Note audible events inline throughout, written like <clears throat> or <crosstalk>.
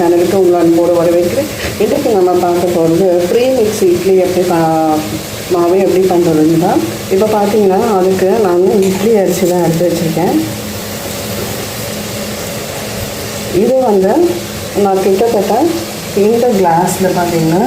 சேனலுக்கு உங்களை அன்போடு வரவேற்கிறேன். இன்றைக்கு நம்ம பார்க்க போகிறது ப்ரீ மிக்ஸ் இட்லி எப்படி பா மாவு எப்படி பண்ணுறதுன்னு தான். இப்போ பார்த்தீங்கன்னா அதுக்கு நான் இட்லி அரிசி தான் எடுத்து வச்சுருக்கேன். இது வந்து நான் கிட்டத்தட்ட இந்த கிளாஸில் பார்த்தீங்கன்னா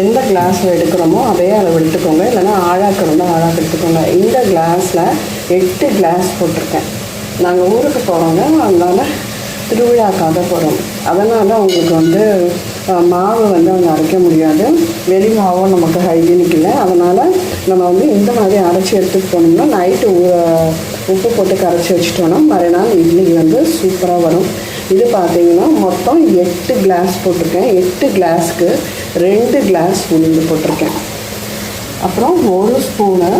எந்த கிளாஸில் எடுக்கிறோமோ அதே அளவு எடுத்துக்கோங்க. இல்லைன்னா ஆழாக்கிறதோ ஆழாக்கு எடுத்துக்கோங்க. இந்த கிளாஸில் எட்டு கிளாஸ் போட்டிருக்கேன். நாங்கள் ஊருக்கு போகிறோங்க அதனால் திருவிழாக்காக போகிறோம் அதனால் அவங்களுக்கு வந்து மாவு வந்து அவங்க அரைக்க முடியாது. வெளி மாவும் நமக்கு ஹைஜீனிக் இல்லை. அதனால் நம்ம வந்து இந்த மாதிரி அரைச்சி எடுத்துகிட்டு போனோம்னா நைட்டு உப்பு போட்டு கரைச்சி வச்சுட்டோம்னா மறுநாள் இட்லி வந்து சூப்பராக வரும். இது பார்த்தீங்கன்னா மொத்தம் எட்டு கிளாஸ் போட்டிருக்கேன். எட்டு கிளாஸ்க்கு ரெண்டு கிளாஸ் உளுந்து போட்டிருக்கேன். அப்புறம் ஒரு ஸ்பூனு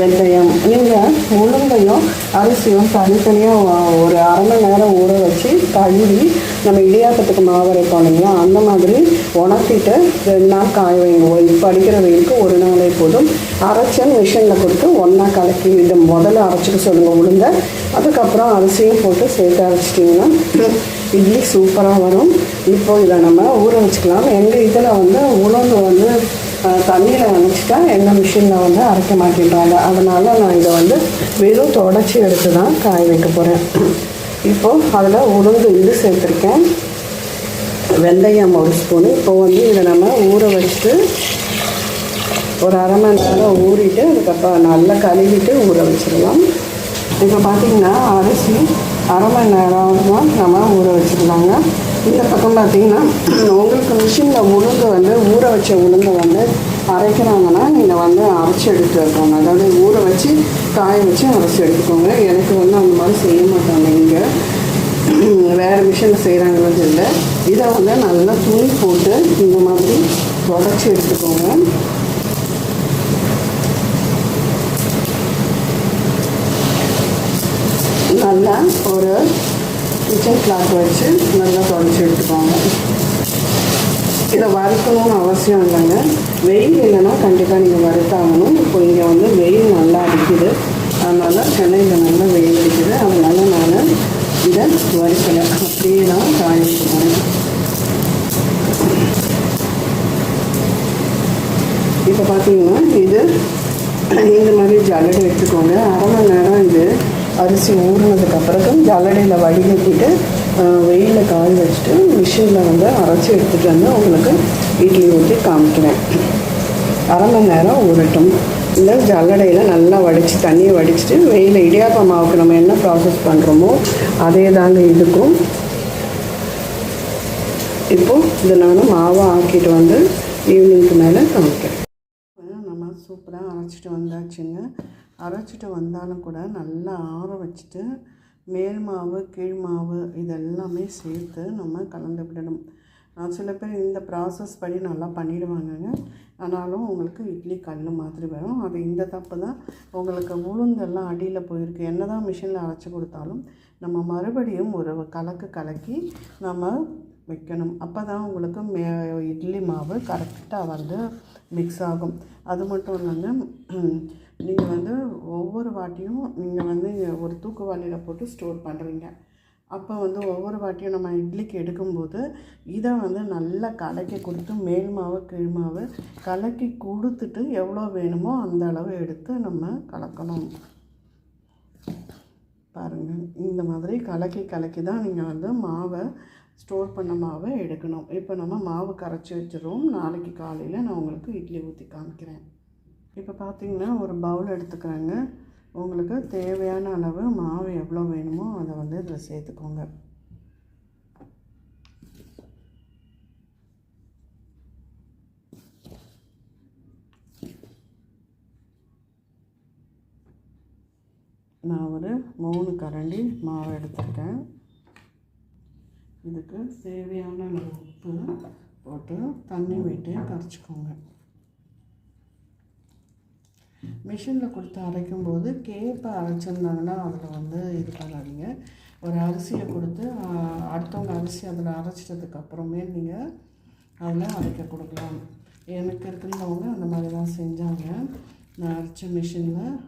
வெந்தயம். நீங்கள் உளுந்தையும் அரிசியும் தனித்தனியாக ஒரு அரை மணி நேரம் ஊற வச்சு கழுவி நம்ம இடியாப்பத்துக்கு மாவு அரைப்போம் அந்த மாதிரி உணர்த்திட்டு ரெண்டு நாள் காய வைங்க. இப்போ அடிக்கிற வெயிலுக்கு ஒரு நாளே போதும். அரைச்சி மிஷினில் கொடுத்து ஒன்றா கலக்கி இதை முதல்ல அரைச்சிக்க சொல்லுங்கள் உளுந்த. அதுக்கப்புறம் அரிசியும் போட்டு சேர்த்து அரைச்சிட்டிங்கன்னா இட்லி சூப்பராக வரும். இப்போ இதை நம்ம ஊற வச்சுக்கலாம். எங்கள் இதில் வந்து உளுந்து வந்து தண்ணியில் நினச்சிட்டா எண்ணெய் மிஷினில் வந்து அரைக்க மாட்டேன்றாங்க. அதனால் நான் இதை வந்து வெறும் தொடச்சி எடுத்து தான் காய வைக்க போகிறேன் இப்போது அதில் உளுந்து இது சேர்த்துருக்கேன். வெந்தயம் ஒரு ஸ்பூனு. இப்போ வந்து இதை நம்ம ஊற வச்சுட்டு ஒரு அரை மணி நேரம் ஊறிட்டு அதுக்கப்புறம் நல்லா கழுவிட்டு ஊற வச்சிடலாம். இப்போ பார்த்தீங்கன்னா அரிசி அரை மணி நேரம் தான் நம்ம ஊற வச்சுக்கலாங்க இந்த பக்கம் பார்த்தீங்கன்னா உங்களுக்கு மிஷினில் உளுந்து வந்து ஊற வச்ச உளுந்து வந்து அரைக்கிறாங்கன்னா நீங்கள் வந்து அரைச்சி எடுத்து வைக்கோங்க. அதாவது ஊற வச்சு காய வச்சு அரைச்சி எடுத்துக்கோங்க. எனக்கு வந்து அந்த மாதிரி செய்ய மாட்டாங்க. இங்கே வேறு மிஷினில் செய்கிறாங்கிறது இல்லை இதை வந்து நல்லா துணி போட்டு இந்த மாதிரி உடச்சி எடுத்துக்கோங்க நல்லா ஒரு கிச்சன் கிளாத் வச்சு நல்லா தொடச்சி எடுத்துக்கோங்க. இதை வறுக்கணும்னு அவசியம் இல்லைங்க. வெயில் இல்லைன்னா கண்டிப்பாக நீங்கள் வறுத்தாகணும். இப்போ இங்கே வந்து வெயில் நல்லா அடிக்குது. அதனால் சென்னையில் நல்லா வெயில் அடிக்குது. அதனால் நான் இதை வறுக்கலை. அப்படியே நான் காய வச்சுக்கோங்க இப்போ பார்த்தீங்கன்னா இது இந்த மாதிரி ஜல்லடை எடுத்துக்கோங்க அரை மணி நேரம் இது அரிசி ஊறினதுக்கு அப்புறம் ஜல்லடையில் வடிகட்டிட்டு வெயிலில் காய வச்சுட்டு மிஷினில் வந்து அரைச்சி எடுத்துகிட்டு வந்து உங்களுக்கு இட்லி ஊற்றி காமிக்கிறேன். அரை மணி நேரம் ஊறட்டும். இந்த ஜல்லடையில் நல்லா வடித்து தண்ணியை வடிச்சிட்டு வெயிலில் இடியாப்ப மாவுக்கு நம்ம என்ன ப்ராசஸ் பண்ணுறோமோ அதே தாங்க இதுக்கும். இப்போது இதை நான் மாவை ஆக்கிட்டு வந்து ஈவினிங்க்கு மேலே காமிக்கிறேன். நம்ம சூப்பராக அரைச்சிட்டு வந்தாச்சுங்க. அரைச்சிட்டு வந்தாலும் கூட நல்லா ஆற வச்சுட்டு மேல் மாவு கீழ் மாவு இதெல்லாமே சேர்த்து நம்ம கலந்து விடணும். நான் சில பேர் இந்த ப்ராசஸ் படி நல்லா பண்ணிடுவாங்கங்க. ஆனாலும் உங்களுக்கு இட்லி கல் மாதிரி வரும். அது இந்த தப்பு தான். உங்களுக்கு உளுந்தெல்லாம் அடியில் போயிருக்கு. என்ன தான் மிஷினில் அரைச்சி கொடுத்தாலும் நம்ம மறுபடியும் ஒரு கலக்கு கலக்கி நம்ம வைக்கணும். அப்போ தான் உங்களுக்கு மே இட்லி மாவு கரெக்டாக வந்து மிக்ஸ் ஆகும். அது மட்டும் இல்லைங்க நீங்கள் வந்து ஒவ்வொரு வாட்டியும் நீங்கள் வந்து ஒரு தூக்குவாளியில் போட்டு ஸ்டோர் பண்ணுறீங்க அப்போ வந்து ஒவ்வொரு வாட்டியும் நம்ம இட்லிக்கு எடுக்கும்போது இதை வந்து நல்லா கலக்கி கொடுத்து மேல் மாவு கீழ் மாவு கலக்கி கொடுத்துட்டு எவ்வளோ வேணுமோ அந்த அளவு எடுத்து நம்ம கலக்கணும். பாருங்கள் இந்த மாதிரி கலக்கி கலக்கி தான் நீங்கள் வந்து மாவை ஸ்டோர் பண்ண மாவை எடுக்கணும். இப்போ நம்ம மாவு கரைச்சி வச்சிருவோம் நாளைக்கு காலையில் நான் உங்களுக்கு இட்லி ஊற்றி காமிக்கிறேன். இப்போ பார்த்தீங்கன்னா ஒரு பவுல் எடுத்துக்கிறேங்க. உங்களுக்கு தேவையான அளவு மாவு எவ்வளோ வேணுமோ அதை வந்து இதில் சேர்த்துக்கோங்க. நான் ஒரு மூணு கரண்டி மாவு எடுத்திருக்கேன். இதுக்கு தேவையான அளவு உப்பு போட்டு தண்ணி விட்டு கரைச்சிக்கோங்க. மிஷினில் கொடுத்து அரைக்கும் போது கேப்பை அரைச்சிருந்தாங்கன்னா அதில் வந்து இது பண்ணாதீங்க. ஒரு அரிசியை கொடுத்து அடுத்தவங்க அரிசி அதில் அரைச்சிட்டதுக்கப்புறமே நீங்கள் அதில் அரைக்க கொடுக்கலாம். எனக்கு இருக்கிறவங்க அந்த மாதிரி தான் செஞ்சாங்க. நான் அரைச்ச மிஷினில்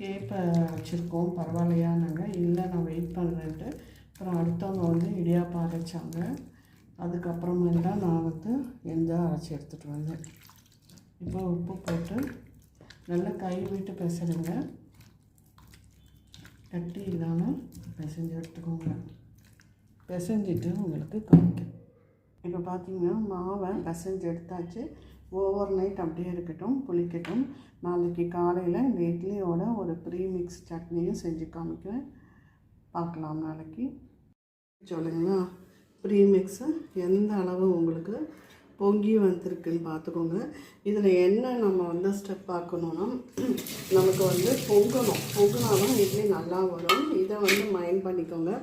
கேப்பை வச்சுருக்கோம் பரவாயில்லையானாங்க இல்லை நான் வெயிட் பண்ணுறேன்ட்டு அப்புறம் அடுத்தவங்க வந்து இடியாப்பம் அரைச்சாங்க. அதுக்கப்புறமேல் தான் நான் வந்து எந்த அரைச்சி எடுத்துகிட்டு வந்தேன். இப்போ உப்பு போட்டு நல்லா கை விட்டு பிசைடுங்க கட்டி இல்லாமல் பிசைஞ்சு எடுத்துக்கோங்க. பிசைஞ்சிட்டு உங்களுக்கு காமிக்கும் இப்போ பார்த்தீங்கன்னா மாவை பிசைஞ்சு எடுத்தாச்சு. ஓவர் நைட் அப்படியே இருக்கட்டும் புளிக்கட்டும். நாளைக்கு காலையில் இந்த இட்லியோட ஒரு ப்ரீ மிக்ஸ் சட்னியும் செஞ்சு காமிக்கிறேன். பார்க்கலாம் நாளைக்கு. சொல்லுங்களா ப்ரீ மிக்ஸு எந்த அளவு உங்களுக்கு பொங்கி வந்திருக்குன்னு பார்த்துக்கோங்க. இதில் என்ன நம்ம வந்து ஸ்டெப் பார்க்கணுன்னா நமக்கு வந்து பொங்கணும். பொங்கினா தான் இட்லி நல்லா வரும். இதை வந்து மைண்ட் பண்ணிக்கோங்க.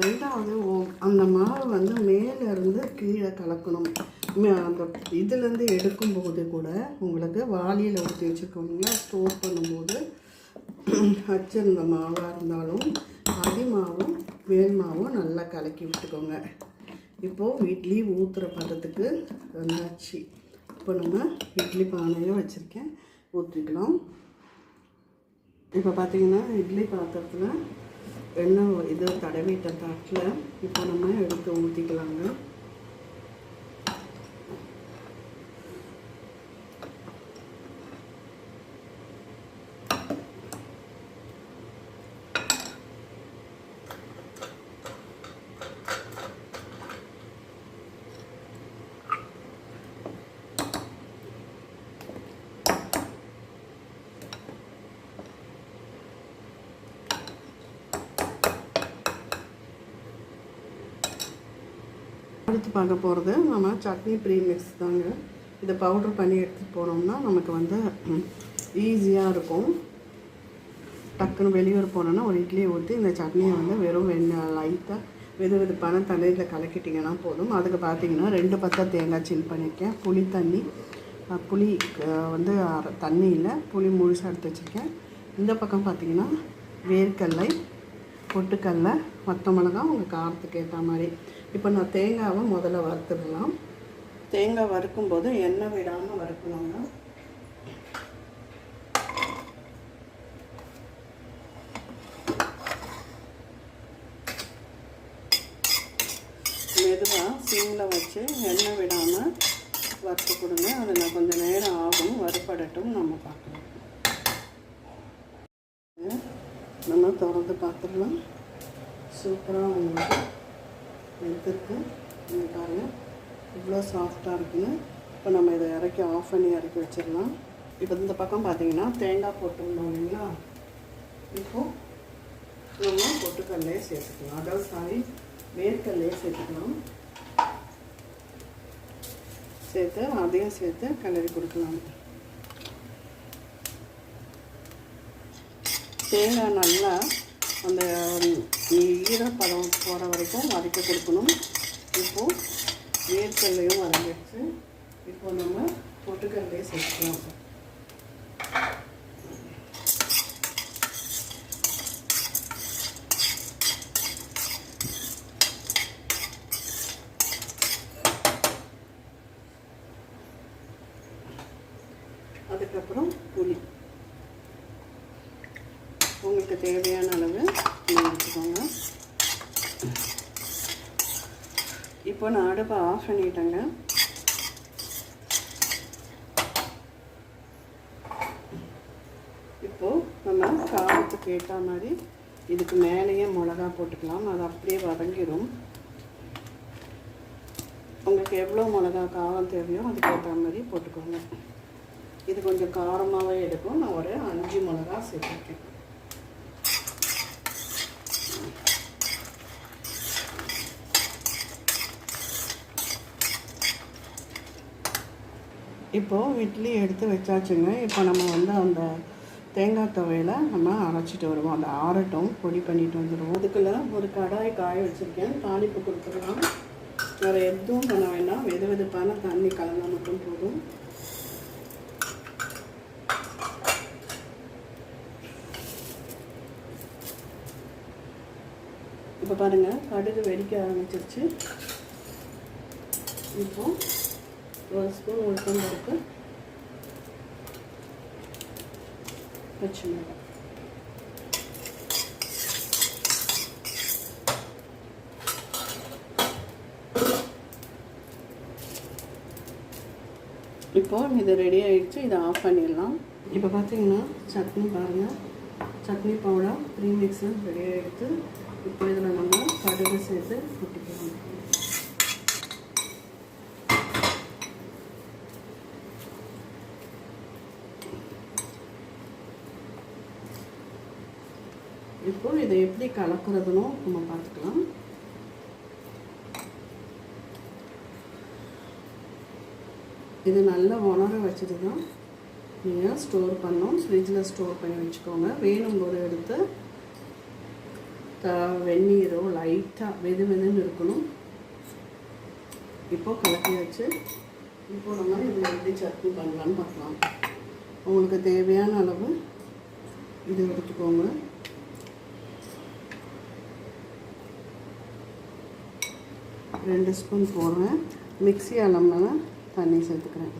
ரெண்டாவது ஓ- அந்த மாவு வந்து மேலேருந்து கீழே கலக்கணும். அந்த இதுலேருந்து எடுக்கும்போது கூட உங்களுக்கு வாளியில் ஊற்றி வச்சுருக்கோங்களா ஸ்டோர் பண்ணும்போது வச்சிருந்த மாவாக இருந்தாலும் அடி மாவும் மேல் மாவும் நல்லா கலக்கி விட்டுக்கோங்க. இப்போது இட்லி ஊற்றுற பதத்துக்கு வந்தாச்சு. இப்போ நம்ம இட்லி பானையும் வச்சுருக்கேன். ஊற்றிக்கலாம் இப்போ பார்த்திங்கன்னா இட்லி பாத்திரத்தில் எண்ணெய் இது தடவிட்ட தட்டில் இப்போ நம்ம எடுத்து ஊற்றிக்கலாங்க அடுத்து பார்க்க போகிறது நம்ம சட்னி ப்ரீமிக்ஸ் தாங்க. இதை பவுடர் பண்ணி எடுத்துகிட்டு போனோம்னா நமக்கு வந்து ஈஸியாக இருக்கும். டக்குன்னு வெளியூர் போனோன்னா ஒரு இட்லியை ஊற்றி இந்த சட்னியை வந்து வெறும் வெண்ணெய் லைட்டாக வெது வெதுப்பான தண்ணீரில் கலக்கிட்டிங்கன்னா போதும். அதுக்கு பார்த்தீங்கன்னா ரெண்டு பத்தா தேங்காய் சில் பண்ணியிருக்கேன். புளி தண்ணி புளி வந்து அரை தண்ணியில் புளி முழுசாக எடுத்து வச்சுருக்கேன். இந்த பக்கம் பார்த்திங்கன்னா வேர்க்கடலை பொட்டுக்கடலை மொத்த மிளகா உங்கள் காரத்துக்கு ஏற்ற மாதிரி. இப்போ நான் தேங்காவை முதல்ல வறுத்துடலாம். தேங்காய் வறுக்கும்போது எண்ணெய் விடாமல் வறுக்கணுங்க. மெதுவாக சீனில் வச்சு எண்ணெய் விடாமல் வறுத்து கொடுங்க. அதில் கொஞ்சம் நேரம் ஆகும். வறுபடட்டும் நம்ம பார்க்கலாம். நம்ம திறந்து பார்த்துடலாம். சூப்பராக உங்களுக்கு வெந்திருக்கும் நீங்கள் பாருங்கள் இவ்வளோ சாஃப்டாக இருக்குன்னு இப்போ நம்ம இதை இறக்கி ஆஃப் பண்ணி இறக்கி வச்சிடலாம். இப்போ இந்த பக்கம் பார்த்தீங்கன்னா தேங்காய் போட்டுருந்தோம் இல்லைங்களா? இப்போது நம்ம பொட்டுக்கல்லையே சேர்த்துக்கலாம். அதாவது சாரி வேர்க்கல்லையே சேர்த்துக்கலாம். சேர்த்து அதையும் சேர்த்து கிளறி கொடுக்கலாம். தேங்காய் நல்லா அந்த ஈரப்பதம் போகிற வரைக்கும் வதக்க கொடுக்கணும். இப்போது வேர்க்கல்லையும் வதங்கிடுச்சு இப்போ நம்ம பொட்டுக்கல்லையே சேர்த்துக்கலாம் அதுக்கப்புறம் புளி உங்களுக்கு தேவையான அளவு புளி எடுத்துக்கோங்க இப்போ நான் அடுப்பை ஆஃப் பண்ணிட்டேங்க. இப்போது நம்ம காரத்துக்கு ஏற்ற மாதிரி இதுக்கு மேலேயே மிளகா போட்டுக்கலாம். அது அப்படியே வதங்கிடும் உங்களுக்கு எவ்வளோ மிளகா காரம் தேவையோ அதுக்கேற்ற மாதிரி போட்டுக்கோங்க. இது கொஞ்சம் காரமாகவே எடுக்கும். நான் ஒரு அஞ்சு மிளகா சேர்த்துருக்கேன். இப்போது இட்லி எடுத்து வச்சாச்சுங்க. இப்போ நம்ம வந்து அந்த தேங்காய் துவையில நம்ம அரைச்சிட்டு வருவோம். அந்த ஆறட்டும் பொடி பண்ணிட்டு வந்துடுவோம் அதுக்குள்ள ஒரு கடாய் காய வச்சுருக்கேன். தாளிப்பு கொடுத்துடலாம். வேறு எதுவும் பண்ண வேண்டாம். வெது வெதுப்பான தண்ணி கலந்தால் மட்டும் போதும். இப்போ பாருங்கள் கடுகு வெடிக்க ஆரம்பிச்சிருச்சு. இப்போது ஒரு ஸ்பூன் உளுத்தம் பருப்பு பச்சை மிளகாய் இப்போது இது ரெடி ஆகிடுச்சு இதை ஆஃப் பண்ணிடலாம். இப்போ பார்த்தீங்கன்னா சட்னி பாருங்கள் chutney powder premix ready ஆகிடுத்து இப்போ இதில் நம்ம கடுகு சேர்த்து கொட்டிக்கலாம். இப்போ இதை எப்படி கலக்கிறதுனோ நம்ம பார்த்துக்கலாம். இது நல்லா உணர வச்சுட்டு தான் நீங்கள் ஸ்டோர் பண்ணோம் ஃப்ரிட்ஜில் ஸ்டோர் பண்ணி வச்சுக்கோங்க. வேணும் போது எடுத்து த வெந்நீரோ லைட்டாக வெது வெதுன்னு இருக்கணும். இப்போ கலக்கி வச்சு இப்போ நம்ம இதில் எப்படி சட்னி பண்ணலான்னு பார்க்கலாம். உங்களுக்கு தேவையான அளவு இது எடுத்துக்கோங்க. ரெண்டு ஸ்பூன் போடுறேன். மிக்ஸி அளவுல தண்ணி சேர்த்துக்கிறேன்.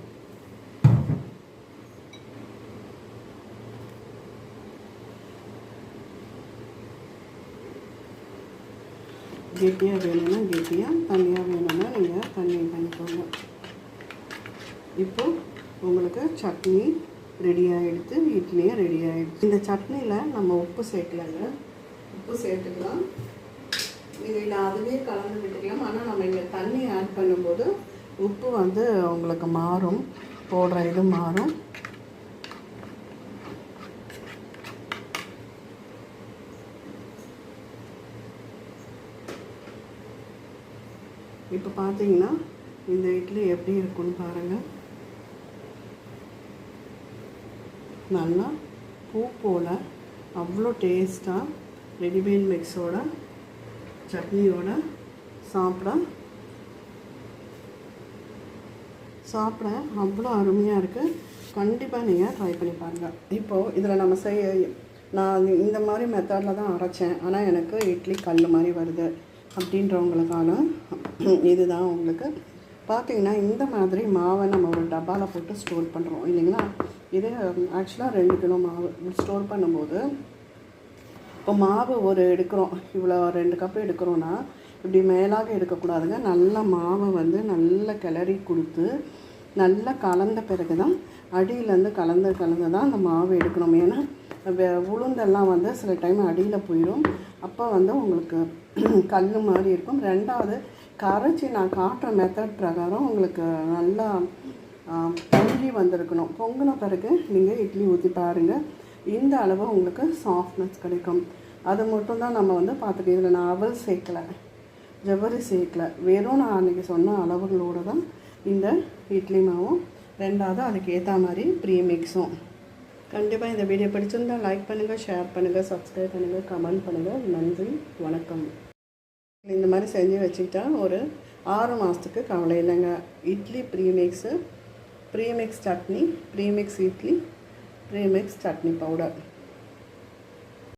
கெட்டியாக வேணும்னா கெட்டியாக தண்ணியாக வேணும்னா நீங்கள் தண்ணி பண்ணிக்கோங்க. இப்போ உங்களுக்கு சட்னி ரெடி ஆகிடுது இட்லியும் ரெடி ஆகிடுது இந்த சட்னியில் நம்ம உப்பு சேர்க்கலாங்க. உப்பு சேர்த்துக்கலாம். இதில் அதுவே கலந்து விட்டுக்கலாம் ஆனால் நம்ம இங்கே தண்ணி ஆட் பண்ணும்போது உப்பு வந்து உங்களுக்கு மாறும். போடுற இது மாறும். இப்போ பார்த்தீங்கன்னா இந்த இட்லி எப்படி இருக்குன்னு பாருங்கள் நல்லா பூ போல் அவ்வளோ டேஸ்ட்டாக ரெடிமேட் மிக்ஸோட சட்னியோட சாப்பிட சாப்பிட அவ்வளோ அருமையாக இருக்குது கண்டிப்பாக நீங்கள் ட்ரை பண்ணி பாருங்கள் இப்போது இதில் நம்ம செய்ய நான் இந்த மாதிரி மெத்தடில் தான் அரைச்சேன். ஆனால் எனக்கு இட்லி கல் மாதிரி வருது அப்படின்றவங்களுக்கான இதுதான் உங்களுக்கு. பார்த்தீங்கன்னா இந்த மாதிரி மாவை நம்ம ஒரு டப்பாவில் போட்டு ஸ்டோர் பண்ணுறோம் இல்லைங்களா? இது ஆக்சுவலாக ரெண்டு கிலோ மாவு. ஸ்டோர் பண்ணும்போது இப்போ மாவு ஒரு எடுக்கிறோம். இவ்வளோ ரெண்டு கப்பு எடுக்கிறோன்னா இப்படி மேலாக எடுக்கக்கூடாதுங்க. நல்லா மாவை வந்து நல்லா கிளறி கொடுத்து நல்லா கலந்த பிறகு தான் அடியிலேருந்து கலந்து கலந்து தான் அந்த மாவு எடுக்கணும். ஏன்னா உளுந்தெல்லாம் வந்து சில டைம் அடியில் போயிடும் அப்போ வந்து உங்களுக்கு <clears throat> கல் மாதிரி இருக்கும். ரெண்டாவது கரைச்சி நான் காட்டுற மெத்தட் பிரகாரம் உங்களுக்கு நல்லா பொங்கி வந்திருக்கணும். பொங்கின பிறகு நீங்கள் இட்லி ஊற்றி பாருங்கள் இந்த அளவு உங்களுக்கு சாஃப்ட்னஸ் கிடைக்கும். அது மட்டும் தான் நம்ம வந்து பார்த்துட்டு இதில் நான் அவல் சேர்க்கலை. ஜவ்வரி சேர்க்கலை. வெறும் நான் அன்றைக்கி சொன்ன அளவுகளோடு தான் இந்த இட்லி மாவும் ரெண்டாவது அதுக்கு ஏற்ற மாதிரி ப்ரீமிக்ஸும் கண்டிப்பாக இந்த வீடியோ பிடிச்சிருந்தால் லைக் பண்ணுங்கள் ஷேர் பண்ணுங்கள் சப்ஸ்கிரைப் பண்ணுங்கள் கமெண்ட் பண்ணுங்கள் நன்றி வணக்கம். இந்த மாதிரி செஞ்சு வச்சுக்கிட்டா ஒரு ஆறு மாதத்துக்கு கவலை இல்லைங்க. Idli premix premix chutney premix idli premix chutney powder